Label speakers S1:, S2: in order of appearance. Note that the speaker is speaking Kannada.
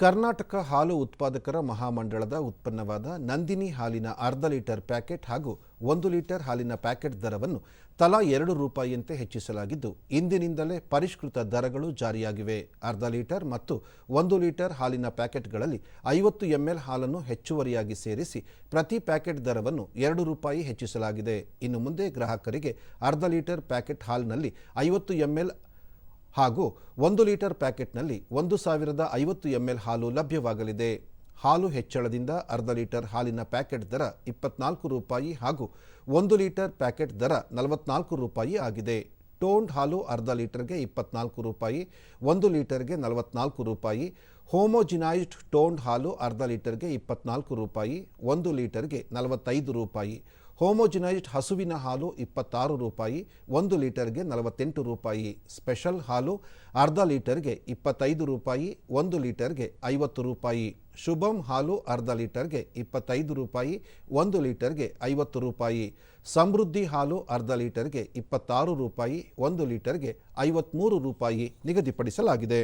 S1: ಕರ್ನಾಟಕ ಹಾಲು ಉತ್ಪಾದಕರ ಮಹಾಮಂಡಳದ ಉತ್ಪನ್ನವಾದ ನಂದಿನಿ ಹಾಲಿನ ಅರ್ಧ ಲೀಟರ್ ಪ್ಯಾಕೆಟ್ ಹಾಗೂ ಒಂದು ಲೀಟರ್ ಹಾಲಿನ ಪ್ಯಾಕೆಟ್ ದರವನ್ನು ತಲಾ ಎರಡು ರೂಪಾಯಿಯಂತೆ ಹೆಚ್ಚಿಸಲಾಗಿದ್ದು, ಇಂದಿನಿಂದಲೇ ಪರಿಷ್ಕೃತ ದರಗಳು ಜಾರಿಯಾಗಿವೆ. ಅರ್ಧ ಲೀಟರ್ ಮತ್ತು ಒಂದು ಲೀಟರ್ ಹಾಲಿನ ಪ್ಯಾಕೆಟ್ಗಳಲ್ಲಿ ಐವತ್ತು ಎಂಎಲ್ ಹಾಲನ್ನು ಹೆಚ್ಚುವರಿಯಾಗಿ ಸೇರಿಸಿ ಪ್ರತಿ ಪ್ಯಾಕೆಟ್ ದರವನ್ನು ಎರಡು ರೂಪಾಯಿ ಹೆಚ್ಚಿಸಲಾಗಿದೆ. ಇನ್ನು ಮುಂದೆ ಗ್ರಾಹಕರಿಗೆ ಅರ್ಧ ಲೀಟರ್ ಪ್ಯಾಕೆಟ್ ಹಾಲ್ನಲ್ಲಿ ಐವತ್ತು ಎಂಎಲ್ ಹಾಗೂ ಒಂದು ಲೀಟರ್ ಪ್ಯಾಕೆಟ್ನಲ್ಲಿ ಒಂದು ಸಾವಿರದ ಐವತ್ತು ಎಂಎಲ್ ಹಾಲು ಲಭ್ಯವಾಗಲಿದೆ. ಹಾಲು ಹೆಚ್ಚಳದಿಂದ ಅರ್ಧ ಲೀಟರ್ ಹಾಲಿನ ಪ್ಯಾಕೆಟ್ ದರ ಇಪ್ಪತ್ನಾಲ್ಕು ರೂಪಾಯಿ ಹಾಗೂ ಒಂದು ಲೀಟರ್ ಪ್ಯಾಕೆಟ್ ದರ ನಲವತ್ನಾಲ್ಕು ರೂಪಾಯಿ ಆಗಿದೆ. ಟೋಂಡ್ ಹಾಲು ಅರ್ಧ ಲೀಟರ್ಗೆ ಇಪ್ಪತ್ನಾಲ್ಕು ರೂಪಾಯಿ, ಒಂದು ಲೀಟರ್ಗೆ ನಲವತ್ನಾಲ್ಕು ರೂಪಾಯಿ, ಹೋಮೋಜಿನೈಸ್ಡ್ ಟೋಂಡ್ ಹಾಲು ಅರ್ಧ ಲೀಟರ್ಗೆ ಇಪ್ಪತ್ನಾಲ್ಕು ರೂಪಾಯಿ, ಒಂದು ಲೀಟರ್ಗೆ ನಲವತ್ತೈದು ರೂಪಾಯಿ. ಹೋಮೋಜಿನೈಸ್ಡ್ ಹಸುವಿನ ಹಾಲು ಇಪ್ಪತ್ತಾರು ರೂಪಾಯಿ, ಒಂದು ಲೀಟರ್ಗೆ ನಲವತ್ತೆಂಟು ರೂಪಾಯಿ. ಸ್ಪೆಷಲ್ ಹಾಲು ಅರ್ಧ ಲೀಟರ್ಗೆ ಇಪ್ಪತ್ತೈದು ರೂಪಾಯಿ, ಒಂದು ಲೀಟರ್ಗೆ ಐವತ್ತು ರೂಪಾಯಿ. ಶುಭಂ ಹಾಲು ಅರ್ಧ ಲೀಟರ್ಗೆ ಇಪ್ಪತ್ತೈದು ರೂಪಾಯಿ, ಒಂದು ಲೀಟರ್ಗೆ ಐವತ್ತು ರೂಪಾಯಿ. ಸಮೃದ್ಧಿ ಹಾಲು ಅರ್ಧ ಲೀಟರ್ಗೆ ಇಪ್ಪತ್ತಾರು ರೂಪಾಯಿ, ಒಂದು ಲೀಟರ್ಗೆ ಐವತ್ತ್ಮೂರು ರೂಪಾಯಿ ನಿಗದಿಪಡಿಸಲಾಗಿದೆ.